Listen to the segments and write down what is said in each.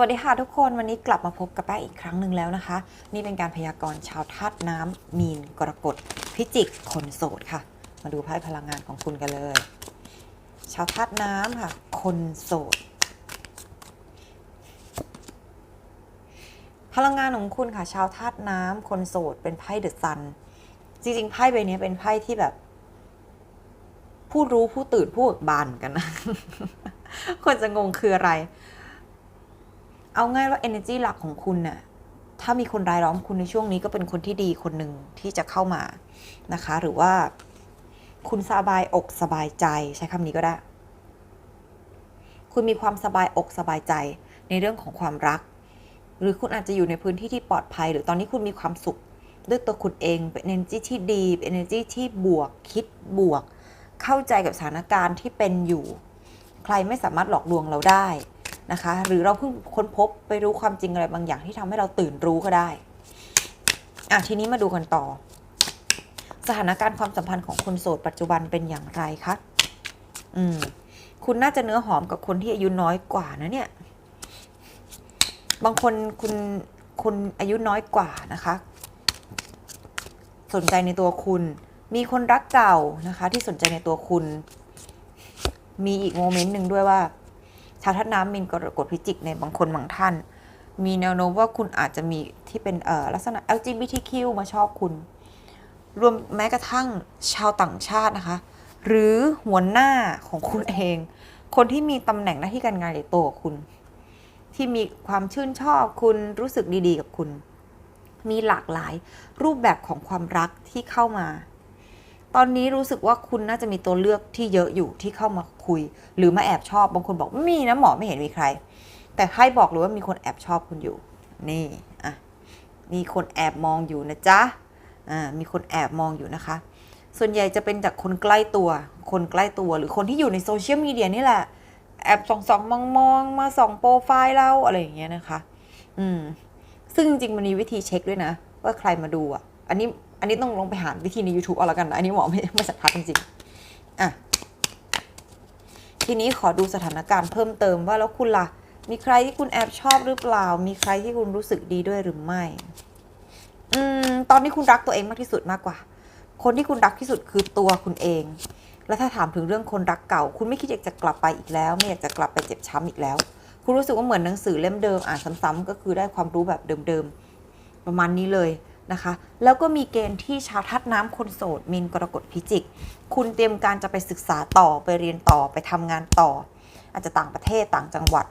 วัสดีค่ะทุกคนวันนี้กลับมาพบกับแป้อีกครั้งหนึ่งแล้วนะคะ นี่เป็นการพยากรณ์ชาวธาตุน้ำมีนกรกฎพิจิกคนโสดค่ะ มาดูไพ่พลังงานของคุณกันเลย ชาวธาตุน้ำค่ะ คนโสด พลังงานของคุณค่ะ ชาวธาตุน้ำคนโสดเป็นไพ่เดอะซันจริงๆไพ่ใบนี้เป็นไพ่ที่แบบผู้รู้ผู้ตื่นผู้เบิกบานกันนะคนจะงงคืออะไร เอาง่ายว่า energy หลักของคุณน่ะถ้ามีคนรายล้อมคุณในช่วงนี้ก็เป็นคนที่ดีคนหนึ่งที่จะเข้ามานะคะ หรือว่าคุณสบายอกสบายใจใช้คำนี้ก็ได้ คุณมีความสบายอกสบายใจในเรื่องของความรัก หรือคุณอาจจะอยู่ในพื้นที่ที่ปลอดภัย หรือตอนนี้คุณมีความสุขด้วยตัวคุณเองเป็น energy ที่ดีเป็น energy ที่บวกคิดบวก เข้าใจกับสถานการณ์ที่เป็นอยู่ ใครไม่สามารถหลอกลวงเราได้ นะคะ หรือเราเพิ่งค้นพบไปรู้ความจริงอะไรบางอย่างที่ทำให้เราตื่นรู้ก็ได้อะทีนี้มาดูกันต่อ สถานการณ์ความสัมพันธ์ของคนโสดปัจจุบันเป็นอย่างไรคะอืมคุณน่าจะเนื้อหอมกับคนที่อายุน้อยกว่านะเนี่ย บางคนคุณคนอายุน้อยกว่านะคะ สนใจในตัวคุณ มีคนรักเก่านะคะ ที่สนใจในตัวคุณ มีอีกโมเมนต์หนึ่งด้วยว่า ชาวท่าตุน้ำมีนกรกฎพิจิกในบางคนบางท่าน มีแนวโน้มว่าคุณอาจจะมีที่เป็นเอ่อลักษณะ LGBTQ มาชอบคุณ รวมแม้กระทั่งชาวต่างชาตินะคะ หรือหัวหน้าของคุณเอง คนที่มีตำแหน่งหน้าที่การงานใหญ่โตกว่าคุณ ที่มีความชื่นชอบคุณรู้สึกดีๆ กับคุณ มีหลากหลายรูปแบบของความรักที่เข้ามา ตอนนี้รู้สึกว่าคุณน่าจะมีตัวเลือกที่เยอะอยู่ที่เข้ามาคุย หรือมาแอบชอบบางคนบอกไม่มีนะหมอไม่เห็นมีใคร แต่ให้บอกเลยว่ามีคนแอบชอบคุณอยู่ นี่อะมีคนแอบมองอยู่นะจ๊ะอ่ามีคนแอบมองอยู่นะคะ ส่วนใหญ่จะเป็นจากคนใกล้ตัว คนใกล้ตัวหรือคนที่อยู่ในโซเชียลมีเดียนี่แหละแอบส่องส่องมองมองมาส่องโปรไฟล์เราอะไรอย่างเงี้ยนะคะ อืม ซึ่งจริงๆมันมีวิธีเช็คด้วยนะ ว่าใครมาดูอะ อันนี้ อันนี้ต้องลงไปหาวิธีใน YouTube เอาละกันนะอันนี้หมอไม่ไม่สัมผัสจริงๆอะทีนี้ขอดูสถานการณ์เพิ่มเติมว่าแล้วคุณล่ะ มีใครที่คุณแอบชอบหรือเปล่า มีใครที่คุณรู้สึกดีด้วยหรือไม่ อืม ตอนนี้คุณรักตัวเองมากที่สุดมากกว่า คนที่คุณรักที่สุดคือตัวคุณเอง แล้วถ้าถามถึงเรื่องคนรักเก่า คุณไม่คิดอยากจะกลับไปอีกแล้ว ไม่อยากจะกลับไปเจ็บช้ำอีกแล้ว คุณรู้สึกว่าเหมือนหนังสือเล่มเดิมอ่านซ้ำๆก็คือได้ความรู้แบบเดิมๆประมาณนี้เลย นะคะ แล้วก็มีเกณฑ์ที่ชาวทัดน้ำคนโสดมินกรกฎพิจิก คุณเตรียมการจะไปศึกษาต่อไปเรียนต่อไปทำงานต่อ อาจจะต่างประเทศต่างจังหวัด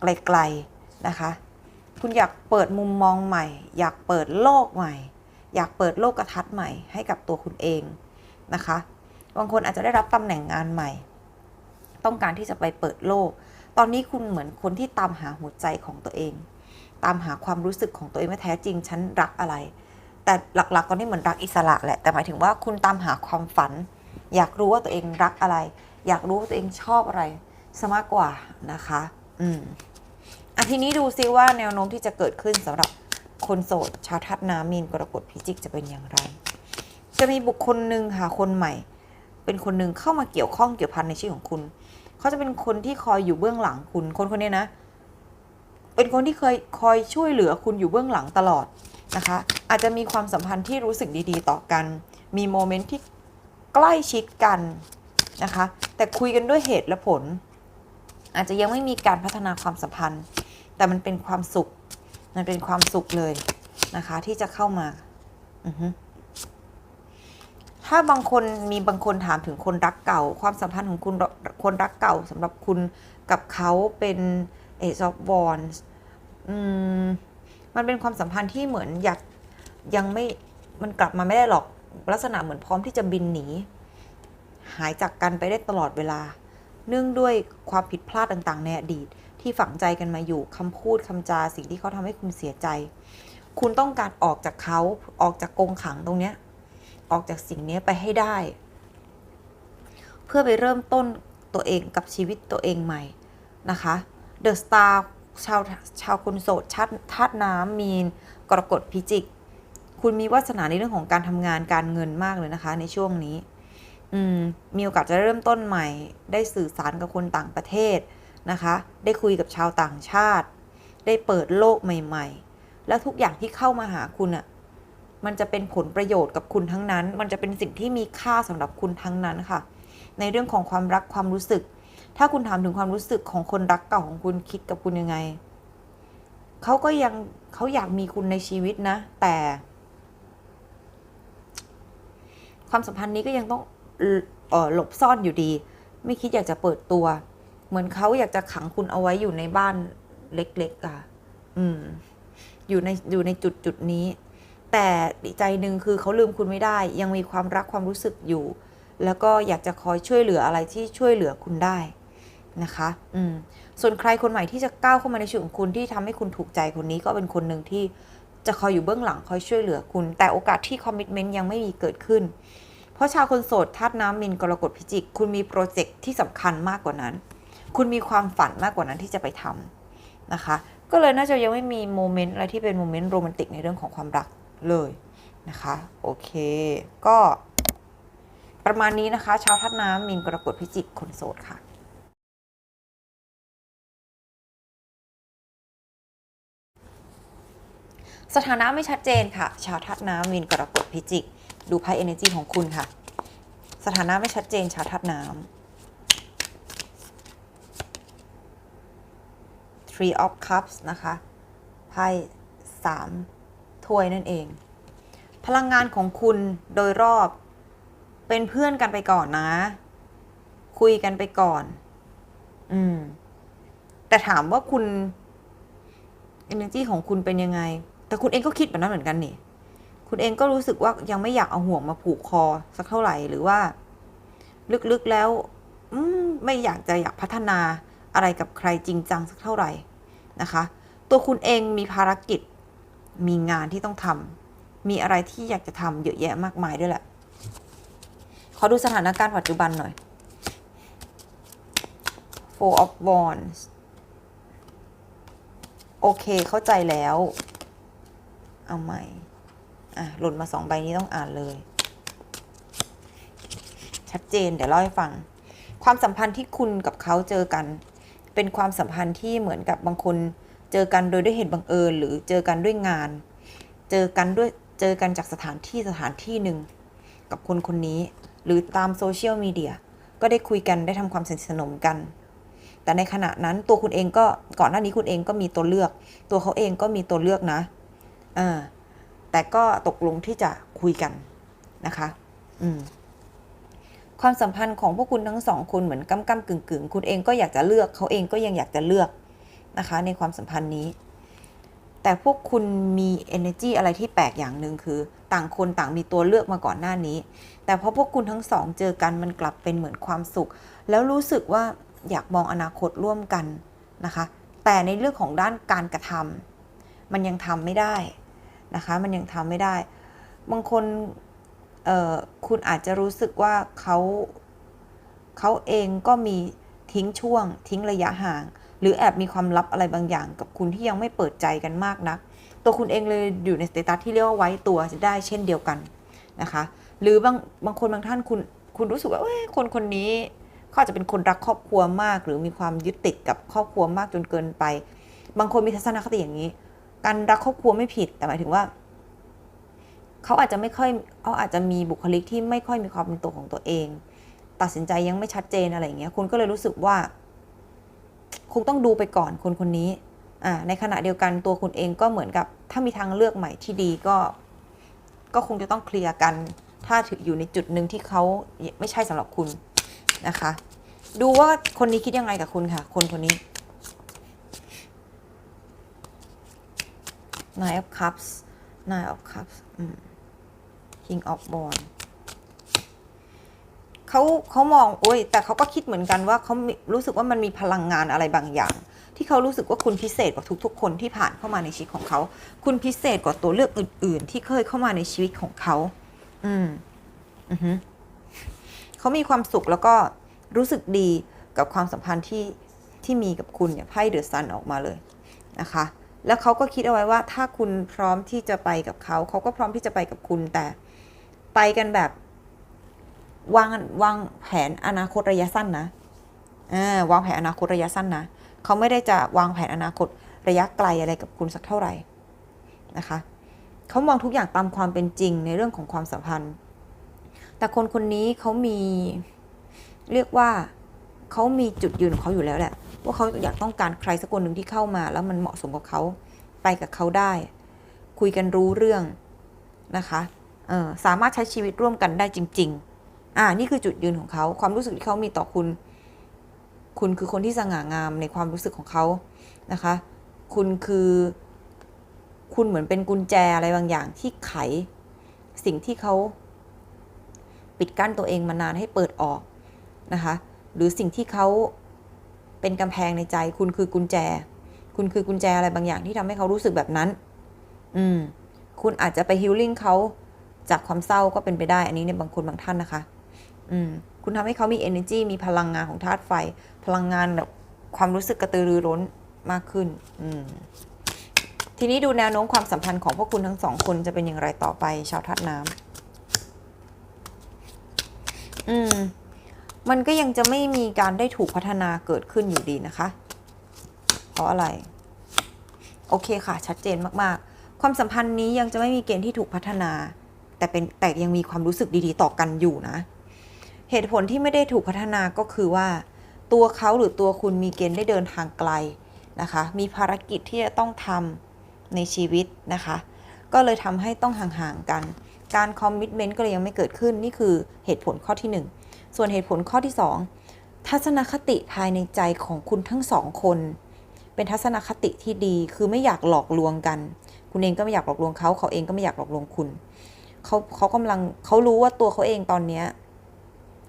ไกลๆนะคะ คุณอยากเปิดมุมมองใหม่ อยากเปิดโลกใหม่ อยากเปิดโลกกระทัศน์ใหม่ให้กับตัวคุณเองนะคะ บางคนอาจจะได้รับตำแหน่งงานใหม่ ต้องการที่จะไปเปิดโลก ตอนนี้คุณเหมือนคนที่ตามหาหัวใจของตัวเองตามหาความรู้สึกของตัวเองว่าแท้จริงฉันรักอะไร แต่หลักๆตอนนี้เหมือนรักอิสระแหละ แต่หมายถึงว่าคุณตามหาความฝัน อยากรู้ว่าตัวเองรักอะไร อยากรู้ว่าตัวเองชอบอะไรซะมากกว่านะคะ อืมอะทีนี้ดูซิว่าแนวโน้มที่จะเกิดขึ้นสำหรับคนโสด ชาวทัดน้ำมีนกรกฎพิจิกจะเป็นอย่างไร จะมีบุคคลหนึ่งค่ะคนใหม่ เป็นคนหนึ่งเข้ามาเกี่ยวข้องเกี่ยวพันในชีวิตของคุณ เขาจะเป็นคนที่คอยอยู่เบื้องหลังคุณ คนคนนี้นะ เป็นคนที่เคยคอยช่วยเหลือคุณอยู่เบื้องหลังตลอดนะคะ อาจจะมีความสัมพันธ์ที่รู้สึกดีๆ ต่อกัน มีโมเมนต์ที่ใกล้ชิดกันนะคะ แต่คุยกันด้วยเหตุและผล อาจจะยังไม่มีการพัฒนาความสัมพันธ์ แต่มันเป็นความสุข มันเป็นความสุขเลยนะคะ ที่จะเข้ามา ถ้าบางคนมีบางคนถามถึงคนรักเก่า ความสัมพันธ์ของคุณคนรักเก่าสำหรับคุณกับเขาเป็นเอซอฟวอนมันเป็นความสัมพันธ์ที่เหมือนอยาก ยังไม่มันกลับมาไม่ได้หรอกลักษณะเหมือนพร้อมที่จะบินหนี หายจากกันไปได้ตลอดเวลา เนื่องด้วยความผิดพลาดต่างๆ ในอดีต ที่ฝังใจกันมาอยู่คำพูดคำจาสิ่งที่เขาทำให้คุณเสียใจ คุณต้องการออกจากเขาออกจากกงขังตรงเนี้ยออกจากสิ่งนี้ไปให้ได้ เพื่อไปเริ่มต้นตัวเองกับชีวิตตัวเองใหม่นะคะเดอะสตาร์ชาวชาวคนโสดชาติธาตุน้ำมีนกรกฎพิจิก คุณมีวาสนาในเรื่องของการทำงานการเงินมากเลยนะคะ ในช่วงนี้ อืมมีโอกาสจะเริ่มต้นใหม่ ได้สื่อสารกับคนต่างประเทศนะคะ ได้คุยกับชาวต่างชาติ ได้เปิดโลกใหม่ ๆ แล้วทุกอย่างที่เข้ามาหาคุณอะมันจะเป็นผลประโยชน์กับคุณทั้งนั้น มันจะเป็นสิ่งที่มีค่าสำหรับคุณทั้งนั้นค่ะ ในเรื่องของความรักความรู้สึก ถ้าคุณถามถึงความรู้สึกของคนรักเก่าของคุณคิดกับคุณยังไง เขาก็ยังเขาอยากมีคุณในชีวิตนะ แต่ ความสัมพันธ์นี้ก็ยังต้องออหลบซ่อนอยู่ดี ไม่คิดอยากจะเปิดตัว เหมือนเขาอยากจะขังคุณเอาไว้อยู่ในบ้านเล็กๆอะ อืม อยู่ในอยู่ในจุดจุดนี้ แต่ใจหนึ่งคือเขาลืมคุณไม่ได้ ยังมีความรักความรู้สึกอยู่ แล้วก็อยากจะคอยช่วยเหลืออะไรที่ช่วยเหลือคุณได้นะคะ อืม ส่วนใครคนใหม่ที่จะก้าวเข้ามาในชีวิตของคุณที่ทำให้คุณถูกใจคนนี้ก็เป็นคนหนึ่งที่ จะคอยอยู่เบื้องหลังคอยช่วยเหลือคุณ แต่โอกาสที่คอมมิชเมนต์ยังไม่มีเกิดขึ้น เพราะชาวคนโสดธาตุน้ำมินกรกฎพิจิก คุณมีโปรเจกต์ที่สำคัญมากกว่านั้น คุณมีความฝันมากกว่านั้นที่จะไปทำนะคะ ก็เลยน่าจะยังไม่มีโมเมนต์อะไรที่เป็นโมเมนต์โรแมนติกในเรื่องของความรักเลยนะคะ โอเค ก็ ประมาณนี้นะคะ ชาวธาตุน้ำมินกรกฎพิจิกคนโสดค่ะ สถานะไม่ชัดเจนค่ะ ชาวธาตุน้ำมินกรกฎพิจิก ดูไพ่ energy ของคุณค่ะ สถานะไม่ชัดเจน ชาวธาตุน้ำ three of cups นะคะ ไพ่สามถ้วยนั่นเอง พลังงานของคุณโดยรอบเป็นเพื่อนกันไปก่อนนะ คุยกันไปก่อน อืม แต่ถามว่าคุณ energy ของคุณเป็นยังไง แต่คุณเองก็คิดแบบนั้นเหมือนกันนี่ คุณเองก็รู้สึกว่ายังไม่อยากเอาห่วงมาผูกคอสักเท่าไหร่หรือว่า ลึกๆแล้วไม่อยากจะอยากพัฒนาอะไรกับใครจริงจังสักเท่าไหร่นะคะ ตัวคุณเองมีภารกิจ มีงานที่ต้องทำมีอะไรที่อยากจะทำเยอะแยะมากมายด้วยแหละ ขอดูสถานการณ์ปัจจุบันหน่อย Four of Wands โอเคเข้าใจแล้ว เอาใหม่ อะ หล่นมาสองใบนี้ต้องอ่านเลย ชัดเจนเดี๋ยวเล่าให้ฟัง ความสัมพันธ์ที่คุณกับเขาเจอกัน เป็นความสัมพันธ์ที่เหมือนกับบางคนเจอกันโดยด้วยเหตุบังเอิญ หรือเจอกันด้วยงาน เจอกันด้วยเจอกันจากสถานที่สถานที่หนึ่งกับคนคนนี้ หรือตามโซเชียลมีเดียก็ได้คุยกันได้ทำความสนิทสนมกัน แต่ในขณะนั้นตัวคุณเองก็ก่อนหน้านี้คุณเองก็มีตัวเลือก ตัวเขาเองก็มีตัวเลือกนะ อ่าแต่ก็ตกลงที่จะคุยกันนะคะอืมความสัมพันธ์ของพวกคุณทั้งสองคนเหมือนก้ำก้ำกึ่งกึ่งคุณเองก็อยากจะเลือกเขาเองก็ยังอยากจะเลือกนะคะ ในความสัมพันธ์นี้ แต่พวกคุณมี energy อะไรที่แปลกอย่างหนึ่งคือ ต่างคนต่างมีตัวเลือกมาก่อนหน้านี้ แต่พอพวกคุณทั้งสองเจอกันมันกลับเป็นเหมือนความสุข แล้วรู้สึกว่าอยากมองอนาคตร่วมกันนะคะ แต่ในเรื่องของด้านการกระทำมันยังทำไม่ได้ นะคะ มันยังทำไม่ได้ บางคนคุณอาจจะรู้สึกว่าเขาเขาเองก็มีทิ้งช่วง ทิ้งระยะห่าง หรือแอบมีความลับอะไรบางอย่าง กับคุณที่ยังไม่เปิดใจกันมากนะัก ตัวคุณเองเลยอยู่ในสเตตัสที่เรียกว่าไว้ตัวจะได้เช่นเดียวกันนะคะ หรือบางบางคนบางท่านคุณคุณรู้สึกว่าคนคนนี้เขาอาจจะเป็นคนรักครอบครัวมาก หรือมีความยึดติดกับครอบครัวมากจนเกินไป บางคนมีทัศนคติอย่างนี้ การรักครอบครัวไม่ผิดแต่หมายถึงว่าเขาอาจจะไม่ค่อยเขาอาจจะมีบุคลิกที่ไม่ค่อยมีความเป็นตัวของตัวเอง ตัดสินใจยังไม่ชัดเจนอะไรอย่างเงี้ยคุณก็เลยรู้สึกว่า คงต้องดูไปก่อนคนคนนี้อ่าในขณะเดียวกันตัวคุณเองก็เหมือนกับ ถ้ามีทางเลือกใหม่ที่ดีก็ ก็คงจะต้องเคลียร์กัน ถ้าถืออยู่ในจุดหนึ่งที่เขาไม่ใช่สำหรับคุณนะคะ ดูว่าคนนี้คิดยังไงกับคุณค่ะ คนคนนี้ Nine of Cups Nine of Cups King of Wands เขาเขามองโอ้ยแต่เขาก็คิดเหมือนกันว่าเขารู้สึกว่ามันมีพลังงานอะไรบางอย่าง ที่เขารู้สึกว่าคุณพิเศษกว่าทุก ๆ คนที่ผ่านเข้ามาในชีวิตของเขา คุณพิเศษกว่าตัวเลือกอื่น ๆ ที่เคยเข้ามาในชีวิตของเขา อืม อือฮึเขามีความสุขแล้วก็รู้สึกดีกับความสัมพันธ์ที่ที่มีกับคุณเนี่ยไพ่เดอะซันออกมาเลยนะคะ แล้วเขาก็คิดเอาไว้ว่าถ้าคุณพร้อมที่จะไปกับเขา เขาก็พร้อมที่จะไปกับคุณแต่ไปกันแบบวางวางแผนอนาคตระยะสั้นนะอวางแผนอนาคตระยะสั้นนะเขาไม่ได้จะวางแผนอนาคตระยะไกลอะไรกับคุณสักเท่าไหร่นะคะเขามองทุกอย่างตามความเป็นจริงในเรื่องของความสัมพันธ์ แต่คนคนนี้เขามีเรียกว่าเขามีจุดยืนของเขาอยู่แล้วแหละ ว่าเขาอยากต้องการใครสักคนหนึ่งที่เข้ามา แล้วมันเหมาะสมกับเขาไปกับเขาได้ คุยกันรู้เรื่องนะคะสามารถใช้ชีวิตร่วมกันได้จริง ๆ อ่า นี่คือจุดยืนของเขาความรู้สึกที่เขามีต่อคุณ คุณคือคนที่สง่างามในความรู้สึกของเขานะคะ คุณคือ คุณเหมือนเป็นกุญแจอะไรบางอย่างที่ไข สิ่งที่เขาปิดกั้นตัวเองมานานให้เปิดออกนะคะ หรือสิ่งที่เขา เป็นกำแพงในใจ คุณคือกุญแจ คุณคือกุญแจอะไรบางอย่างที่ทำให้เขารู้สึกแบบนั้น อืม คุณอาจจะไปฮิลลิ่งเขาจากความเศร้าก็เป็นไปได้ อันนี้ในบางคนบางท่านนะคะ อืม คุณทำให้เขามี energy มีพลังงานของธาตุไฟ พลังงานแบบความรู้สึกกระตือรือร้นมากขึ้น อืมทีนี้ดูแนวโน้มความสัมพันธ์ของพวกคุณทั้งสองคนจะเป็นอย่างไรต่อไป ชาวธาตุน้ำอืม มันก็ยังจะไม่มีการได้ถูกพัฒนาเกิดขึ้นอยู่ดีนะคะ เพราะอะไร โอเคค่ะ ชัดเจนมากๆ ความสัมพันธ์นี้ยังจะไม่มีเกณฑ์ที่ถูกพัฒนา แต่เป็นแต่ยังมีความรู้สึกดีๆ ต่อกันอยู่นะ เหตุผลที่ไม่ได้ถูกพัฒนาก็คือว่า ตัวเขาหรือตัวคุณมีเกณฑ์ได้เดินทางไกลนะคะ มีภารกิจที่จะต้องทำในชีวิตนะคะ ก็เลยทำให้ต้องห่างๆกัน การคอมมิชเมนต์ก็เลยยังไม่เกิดขึ้น นี่คือเหตุผลข้อที่หนึ่ง ส่วนเหตุผลข้อที่ 2 ทัศนคติภายในใจของคุณทั้งสองคน เป็นทัศนคติที่ดีคือไม่อยากหลอกลวงกัน คุณเองก็ไม่อยากหลอกลวงเขา เขาเองก็ไม่อยากหลอกลวงคุณเขาเขากำลังเขารู้ว่าตัวเขาเองตอนเนี้ย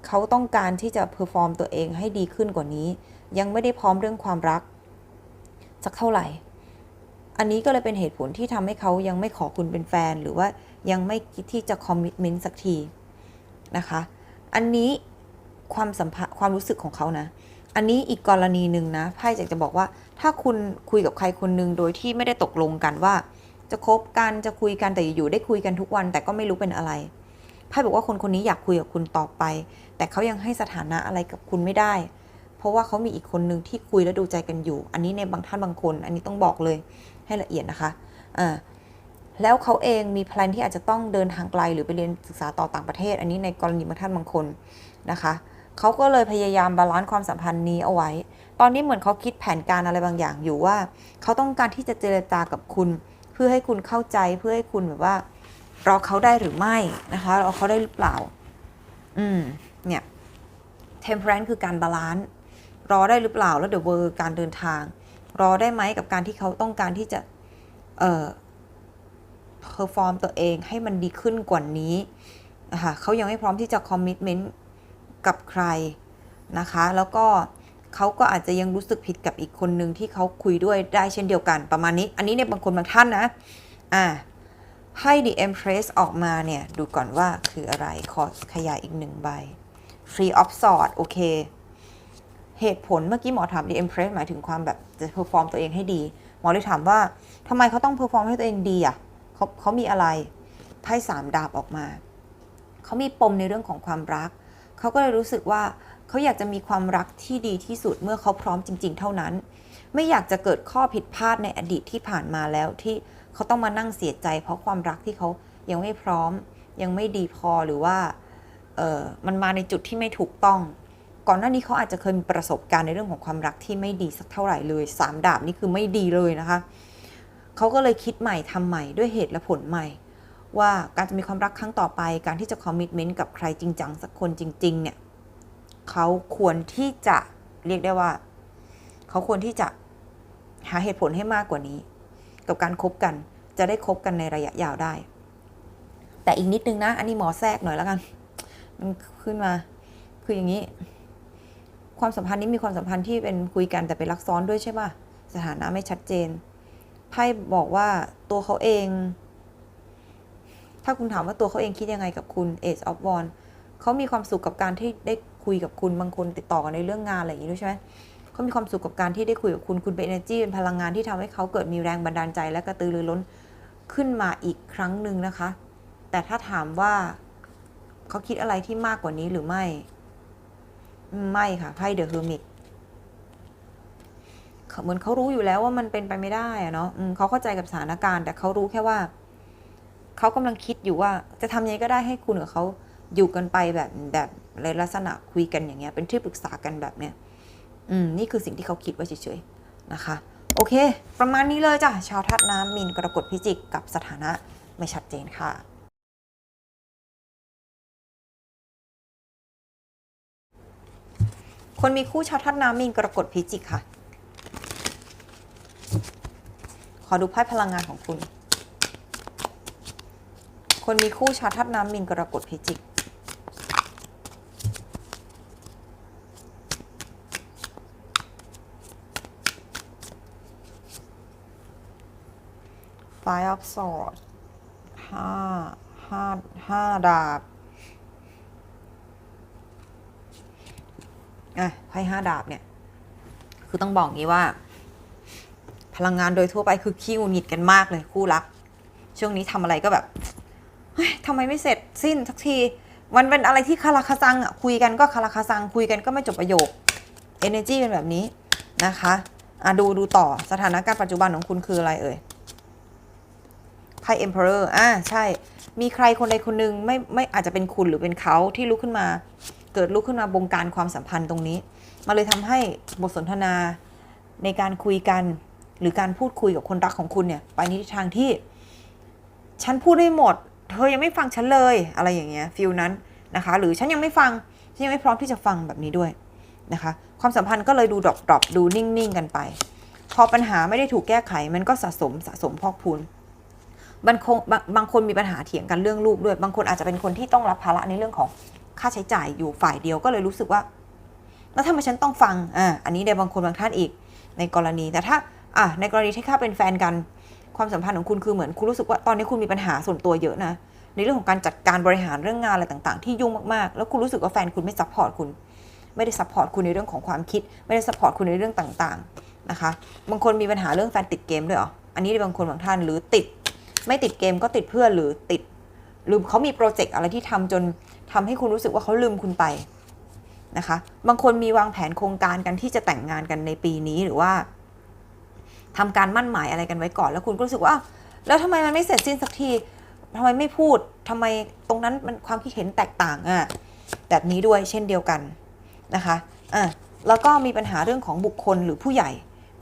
เขาต้องการที่จะเพอร์ฟอร์มตัวเองให้ดีขึ้นกว่านี้ ยังไม่ได้พร้อมเรื่องความรัก สักเท่าไหร่ อันนี้ก็เลยเป็นเหตุผลที่ทำให้เขายังไม่ขอคุณเป็นแฟน หรือว่ายังไม่คิดที่จะคอมมิชเมนต์สักทีนะคะ อันนี้ ความสัมพันธ์ความรู้สึกของเขานะ อันนี้อีกกรณีหนึ่งนะไพ่อยากจะบอกว่า ถ้าคุณคุยกับใครคนหนึ่งโดยที่ไม่ได้ตกลงกันว่า จะคบกันจะคุยกันแต่อยู่ได้คุยกันทุกวัน แต่ก็ไม่รู้เป็นอะไรไพ่บอกว่าคนคนนี้อยากคุยกับคุณต่อไป แต่เขายังให้สถานะอะไรกับคุณไม่ได้ เพราะว่าเขามีอีกคนหนึ่งที่คุยและดูใจกันอยู่ อันนี้ในบางท่านบางคน อันนี้ต้องบอกเลยให้ละเอียดนะคะอ่าแล้วเขาเองมีแพลนที่อาจจะต้องเดินทางไกลหรือไปเรียนศึกษาต่อต่างประเทศ อันนี้ในกรณีบางท่านบางคนนะคะ เขาก็เลยพยายามบาลานซ์ความสัมพันธ์นี้เอาไว้ ตอนนี้เหมือนเขาคิดแผนการอะไรบางอย่างอยู่ว่า เขาต้องการที่จะเจรจากับคุณ เพื่อให้คุณเข้าใจเพื่อให้คุณแบบว่ารอเขาได้หรือไม่นะคะรอเขาได้หรือเปล่า อืม เนี่ย temperance คือการบาลานซ์รอได้หรือเปล่าแล้วเดี๋ยวเวอร์การเดินทาง รอได้ไหมกับการที่เขาต้องการที่จะ เอ่อเพอร์ฟอร์มตัวเองให้มันดีขึ้นกว่านี้นะคะเขายังไม่พร้อมที่จะคอมมิชเมนต์ กับใครนะคะ แล้วก็เขาก็อาจจะยังรู้สึกผิดกับอีกคนหนึ่งที่เขาคุยด้วยได้เช่นเดียวกันประมาณนี้ อันนี้ในยบางคนบางท่านนะ อ่าให้ The Empress ออกมาเนี่ย ดูก่อนว่าคืออะไร ขอขยายอีกหนึ่งใบ Free of Sword โอเค เหตุผลเมื่อกี้หมอถาม The Empress หมายถึงความแบบจะเพอร์ฟอร์มตัวเองให้ดี หมอเลยถามว่าทำไมเขาต้องเพอร์ฟอร์มให้ตัวเองดีอะเขาเขามีอะไรไพ่สามดาบออกมา เขามีปมในเรื่องของความรัก เขาก็เลยรู้สึกว่าเขาอยากจะมีความรักที่ดีที่สุดเมื่อเขาพร้อมจริง ๆ เท่านั้น ไม่อยากจะเกิดข้อผิดพลาดในอดีตที่ผ่านมาแล้วที่เขาต้องมานั่งเสียใจ เพราะความรักที่เขายังไม่พร้อม ยังไม่ดีพอหรือว่าเออมันมาในจุดที่ไม่ถูกต้อง ก่อนหน้านี้เขาอาจจะเคยมีประสบการณ์ในเรื่องของความรักที่ไม่ดีสักเท่าไหร่เลยสามดาบนี่คือไม่ดีเลยนะคะเขาก็เลยคิดใหม่ทำใหม่ด้วยเหตุและผลใหม่ ว่าการจะมีความรักครั้งต่อไป การที่จะคอมมิชเมนต์กับใครจริงจังสักคนจริง ๆ เนี่ยเขาควรที่จะเรียกได้ว่า เขาควรที่จะหาเหตุผลให้มากกว่านี้ กับการคบกันจะได้คบกันในระยะยาวได้ แต่อีกนิดนึงนะ อันนี้หมอแทรกหน่อยแล้วกัน มันขึ้นมา คืออย่างนี้ ความสัมพันธ์นี้มีความสัมพันธ์ที่เป็นคุยกันแต่เป็นรักซ้อนด้วยใช่ป่ะสถานะไม่ชัดเจนไพ่บอกว่าตัวเขาเอง ถ้าคุณถามว่าตัวเขาเองคิดยังไงกับคุณ Age of w a n d เขามีความสุขกับการที่ได้คุยกับคุณบางคนติดต่อกันในเรื่องงานอะไรอย่างนี้ด้วยใช่ไหมเขามีความสุขกับการที่ได้คุยกับคุณคุณเป็น energy เป็นพลังงานที่ทำให้เขาเกิดมีแรงบันดาลใจและกระตือรือร้นขึ้นมาอีกครั้งหนึ่งนะคะ แต่ถ้าถามว่าเขาคิดอะไรที่มากกว่านี้หรือไม่ ไม่ค่ะไพ่เดอะเฮอร์มิตเหมือนเขารู้อยู่แล้วว่ามันเป็นไปไม่ได้อะเนาะเขาเข้าใจกับสถานการณ์ แต่เขารู้แค่ว่า เขากำลังคิดอยู่ว่าจะทำยังไงก็ได้ให้คุณกับเขาอยู่กันไปแบบแบบในลักษณะคุยกันอย่างเงี้ย เป็นที่ปรึกษากันแบบเนี้ยอืมนี่คือสิ่งที่เขาคิดไว้เฉยๆนะคะ โอเค ประมาณนี้เลยจ้ะชาวทัดน้ำมีนกรกฎพิจิกกับสถานะไม่ชัดเจนค่ะคนมีคู่ชาวทัดน้ำมีนกรกฎพิจิกค่ะ ขอดูไพ่พลังงานของคุณ คนมีคู่ชาทัดน้ำมีนกรกฎพิจิก Five of Swords ห้าห้าห้าดาบ อะไพ่ห้าดาบเนี่ย คือต้องบอกงี้ว่า พลังงานโดยทั่วไปคือขี้หงุดหงิดกันมากเลยคู่รัก ช่วงนี้ทำอะไรก็แบบ ทำไมไม่เสร็จสิ้นสักที มันเป็นอะไรที่คาราคาซังอะคุยกันก็คาราคาซังคุยกันก็ไม่จบประโยค energy เป็นแบบนี้นะคะอะดูดูต่อสถานการณ์ปัจจุบันของคุณคืออะไรเอ่ยไพ่ Emperor อ่าใช่ มีใครคนใดคนหนึ่งไม่ไม่อาจจะเป็นคุณหรือเป็นเขาที่ลุกขึ้นมา เกิดลุกขึ้นมาบงการความสัมพันธ์ตรงนี้มาเลยทำให้บทสนทนาในการคุยกัน หรือการพูดคุยกับคนรักของคุณเนี่ย ไปในทิศทางที่ ฉันพูดได้หมด เธอยังไม่ฟังฉันเลยอะไรอย่างเงี้ยฟิลนั้นนะคะ หรือฉันยังไม่ฟังฉันยังไม่พร้อมที่จะฟังแบบนี้ด้วยนะคะ ความสัมพันธ์ก็เลยดูดรอปดรอปดูนิ่งๆกันไป พอปัญหาไม่ได้ถูกแก้ไขมันก็สะสมสะสมพอกพูนบางคนบางคนมีปัญหาเถียงกันเรื่องลูกด้วย บางคนอาจจะเป็นคนที่ต้องรับภาระในเรื่องของค่าใช้จ่ายอยู่ฝ่ายเดียวก็เลยรู้สึกว่า แล้วทำไมฉันต้องฟังอ่าอันนี้ในบางคนบางท่านอีกในกรณีแต่ถ้าอะในกรณีที่ข้าเป็นแฟนกัน ความสัมพันธ์ของคุณคือเหมือนคุณรู้สึกว่าตอนนี้คุณมีปัญหาส่วนตัวเยอะนะในเรื่องของการจัดการบริหารเรื่องงานอะไรต่างๆ ที่ยุ่งมากๆ แล้วคุณรู้สึกว่าแฟนคุณไม่ซัพพอร์ตคุณ ไม่ได้ซัพพอร์ตคุณในเรื่องของความคิด ไม่ได้ซัพพอร์ตคุณในเรื่องต่างๆนะคะ บางคนมีปัญหาเรื่องแฟนติดเกมด้วยเหรออันนี้บางคนบางท่านหรือติด ไม่ติดเกมก็ติดเพื่อนหรือติดหรือเขามีโปรเจกต์อะไรที่ทำจนทำให้คุณรู้สึกว่าเขาลืมคุณไปนะคะ บางคนมีวางแผนโครงการกันที่จะแต่งงานกันในปีนี้หรือว่า ทำการมั่นหมายอะไรกันไว้ก่อน แล้วคุณก็รู้สึกว่าแล้วทำไมมันไม่เสร็จสิ้นสักทีทำไมไม่พูดทำไมตรงนั้นมันความคิดเห็นแตกต่างอะแบบนี้ด้วยเช่นเดียวกันนะคะอะแล้วก็มีปัญหาเรื่องของบุคคลหรือผู้ใหญ่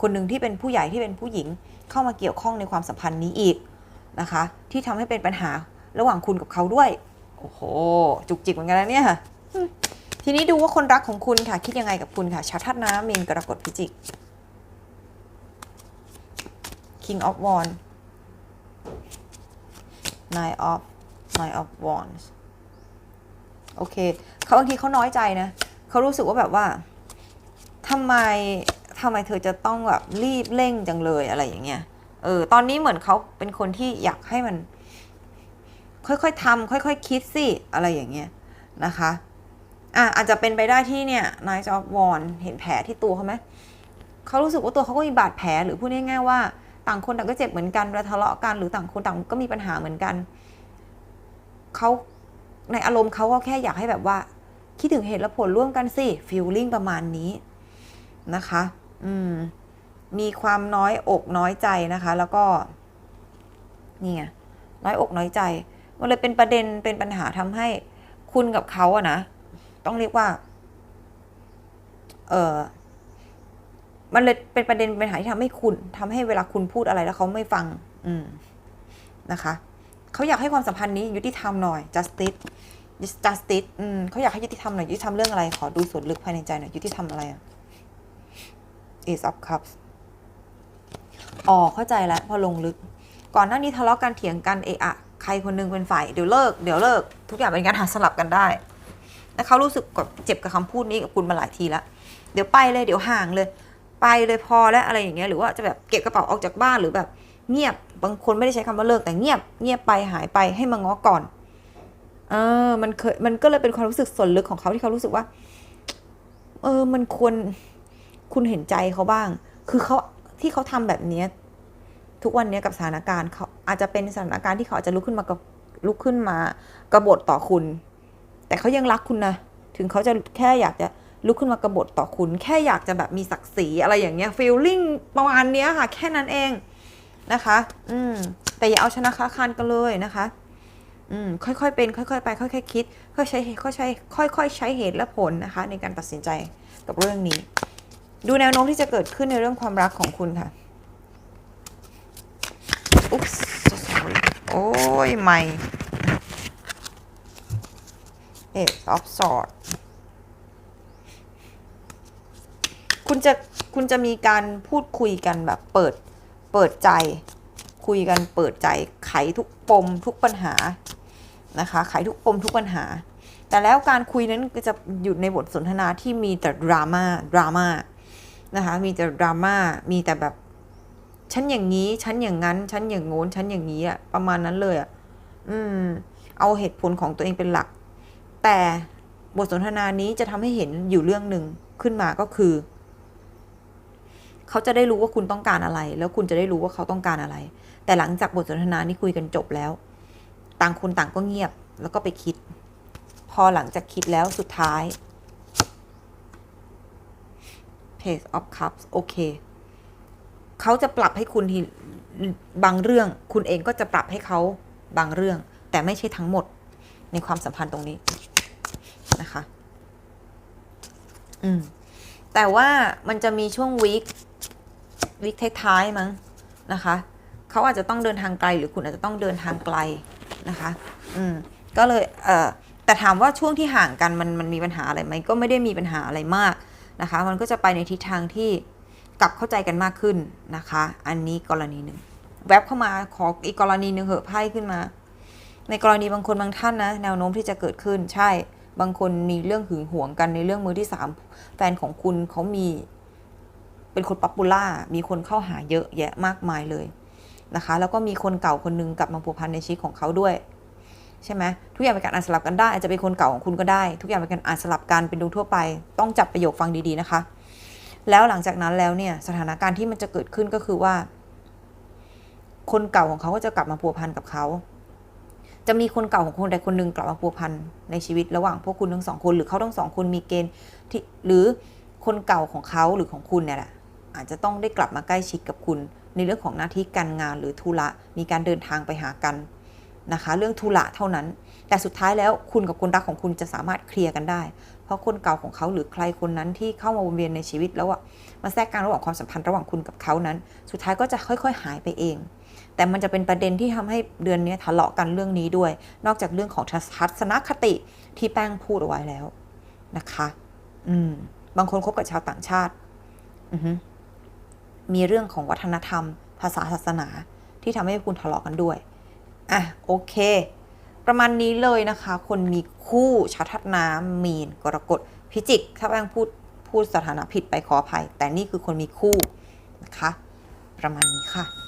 คนหนึ่งที่เป็นผู้ใหญ่ที่เป็นผู้หญิงเข้ามาเกี่ยวข้องในความสัมพันธ์นี้อีกนะคะ ที่ทำให้เป็นปัญหาระหว่างคุณกับเขาด้วยโอ้โหจุกจิกเหมือนกันนะเนี่ยทีนี้ดูว่าคนรักของคุณค่ะคิดยังไงกับคุณค่ะชาวธาตุน้ำมีนกรกฎพิจิก King of Wands Nine of Nine of Wands โอเคเขาบางทีเขาน้อยใจนะเขารู้สึกว่าแบบว่าทำไมทำไมเธอจะต้องแบบรีบเร่งจังเลยอะไรอย่างเงี้ยเออตอนนี้เหมือนเขาเป็นคนที่อยากให้มัน ค่อยๆทำค่อยๆคคิดสิอะไรอย่างเงี้ยนะคะอะอาจจะเป็นไปได้ที่เนี่ยนายจอวอนเห็นแผลที่ตัวเขาไหมเขารู้สึกว่าตัวเขาก็มีบาดแผลหรือพูดง่ายๆว่า ต่างคนต่างก็เจ็บเหมือนกันเวลาทะเลาะกันหรือต่างคนต่างก็มีปัญหาเหมือนกันเขาในอารมณ์เขาก็แค่อยากให้แบบว่า คิดถึงเหตุและผลร่วมกันสิฟีลลิ่งประมาณนี้นะคะ อืม มีความน้อยอกน้อยใจนะคะ แล้วก็ นี่ไงน้อยอกน้อยใจ มันเลยเป็นประเด็นเป็นปัญหาทำให้คุณกับเขาอะนะ ต้องเรียกว่า เออ มันเลยเป็นประเด็นเป็นปัญหาที่ทำให้คุณทำให้เวลาคุณพูดอะไรแล้วเขาไม่ฟัง อืมนะคะเขาอยากให้ความสัมพันธ์นี้ยุติธรรมหน่อย justice justice อืมเขาอยากให้ยุติธรรมหน่อยยุติธรรมเรื่องอะไร ขอดูส่วนลึกภายในใจหน่อยยุติธรรมอะไรอะ ace of cups อ๋อเข้าใจแล้วพอลงลึก ก่อนหน้านี้ทะเลาะกันเถียงกันเอะอะใครคนหนึงเป็นฝ่ายเดี๋ยวเลิกเดี๋ยวเลิก ทุกอย่างเป็นการหาสลับกันได้แล้วเขารู้สึกกับเจ็บกับคำพูดนี้กับคุณมาหลายทีแล้วเดี๋ยวไปเลยเดี๋ยวห่างเลย ไปเลยพอแล้วอะไรอย่างเงี้ยหรือว่าจะแบบเก็บกระเป๋าออกจากบ้านหรือแบบเงียบบางคนไม่ได้ใช้คำว่าเลิกแต่เงียบเงียบไปหายไปให้มาง้อก่อนเออมันเคยมันก็เลยเป็นความรู้สึกส่วนลึกของเขาที่เขารู้สึกว่า เออมันควรคุณเห็นใจเขาบ้าง คือเขาที่เขาทำแบบเนี้ยทุกวันนี้กับสถานการณ์เขาอาจจะเป็นสถานการณ์ที่เขาอาจจะลุกขึ้นมากับลุกขึ้นมากระบฏต่อคุณ แต่เขายังรักคุณนะ ถึงเขาจะแค่อยากจะ ลุกขึ้นมากบฏต่อคุณ แค่อยากจะแบบมีศักดิ์ศรีอะไรอย่างเงี้ยฟีลลิ่งประมาณเนี้ยค่ะ แค่นั้นเองนะคะ อืมแต่อย่าเอาชนะค้าคานกันเลยนะคะอืมค่อยๆเป็น ค่อยๆไป ค่อยๆคิด ค่อยใช้ค่อยใช้ค่อยๆใช้เหตุและผลนะคะ ในการตัดสินใจกับเรื่องนี้ ดูแนวโน้มที่จะเกิดขึ้นในเรื่องความรักของคุณค่ะอุ๊บโอ้ยไม่ Eight of Swords คุณจะคุณจะมีการพูดคุยกันแบบเปิดเปิดใจ คุยกันเปิดใจไขทุกปมทุกปัญหานะคะไขทุกปมทุกปัญหา แต่แล้วการคุยนั้นก็จะอยู่ในบทสนทนาที่มีแต่ดราม่าดราม่านะคะมีแต่ดราม่ามีแต่แบบฉันอย่างนี้ฉันอย่างนั้นฉันอย่างโน้นฉันอย่างนี้อะประมาณนั้นเลยอะอืม เอาเหตุผลของตัวเองเป็นหลัก แต่บทสนทนานี้จะทำให้เห็นอยู่เรื่องหนึ่งขึ้นมาก็คือ เขาจะได้รู้ว่าคุณต้องการอะไร แล้วคุณจะได้รู้ว่าเขาต้องการอะไร แต่หลังจากบทสนทนานี้คุยกันจบแล้ว ต่างคนต่างก็เงียบแล้วก็ไปคิด พอหลังจากคิดแล้วสุดท้าย Page of Cups โอเค เขาจะปรับให้คุณทีบางเรื่อง คุณเองก็จะปรับให้เขาบางเรื่อง แต่ไม่ใช่ทั้งหมดในความสัมพันธ์ตรงนี้นะคะ อืม แต่ว่ามันจะมีช่วงวีค วีคท้ายๆมั้งนะคะเขาอาจจะต้องเดินทางไกล หรือคุณอาจจะต้องเดินทางไกลนะคะ อืมก็เลยเอ่อแต่ถามว่าช่วงที่ห่างกันมันมันมีปัญหาอะไรไหมก็ไม่ได้มีปัญหาอะไรมากนะคะ มันก็จะไปในทิศทางที่กลับเข้าใจกันมากขึ้นนะคะ อันนี้กรณีหนึ่งแวบเข้ามาขออีกกรณีหนึ่งเหอะไพ่ขึ้นมา ในกรณีบางคนบางท่านนะแนวโน้มที่จะเกิดขึ้นใช่บางคนมีเรื่องหึงหวงกันในเรื่องมือที่สามแฟนของคุณเขามี เป็นคนป๊อปปูล่ามีคนเข้าหาเยอะแยะมากมายเลยนะคะ แล้วก็มีคนเก่าคนนึงกลับมาผูกพันในชีวิตของเขาด้วยใช่ไหมทุกอย่างเป็นการอ่านสลับกันได้ อาจจะเป็นคนเก่าของคุณก็ได้ ทุกอย่างเป็นการอ่านสลับกันเป็นดวงทั่วไป ต้องจับประโยคฟังดีๆนะคะ แล้วหลังจากนั้นแล้วเนี่ยสถานการณ์ที่มันจะเกิดขึ้นก็คือว่า คนเก่าของเขาก็จะกลับมาพัวพันกับเขา จะมีคนเก่าของคนใดคนหนึ่งกลับมาพัวพันในชีวิตระหว่างพวกคุณทั้งสองคนหรือเขาทั้งสองคนมีเกณฑ์ที่หรือคนเก่าของเขาหรือของคุณเนี่ยแหละ อาจจะต้องได้กลับมาใกล้ชิดกับคุณ ในเรื่องของหน้าที่การงานหรือธุระมีการเดินทางไปหากันนะคะ เรื่องธุระเท่านั้น แต่สุดท้ายแล้วคุณกับคนรักของคุณจะสามารถเคลียร์กันได้ เพราะคนเก่าของเขาหรือใครคนนั้นที่เข้ามาวนเวียนในชีวิตแล้วอะมาแทรกกลางระหว่างความสัมพันธ์ระหว่างคุณกับเขานั้น สุดท้ายก็จะค่อย ๆ หายไปเอง แต่มันจะเป็นประเด็นที่ทำให้เดือนนี้ทะเลาะกันเรื่องนี้ด้วย นอกจากเรื่องของทัศนคติที่แป้งพูดเอาไว้แล้วนะคะ อืม บางคนคบกับชาวต่างชาติ อือฮึ มีเรื่องของวัฒนธรรม ภาษาศาสนา ที่ทำให้คุณทะเลาะกันด้วย อะ โอเค ประมาณนี้เลยนะคะ คนมีคู่ชาวทัดน้ำมีน กรกฎพิจิก ถ้าแป้งพูดพูดสถานะผิดไปขออภัย แต่นี่คือคนมีคู่นะคะ ประมาณนี้ค่ะ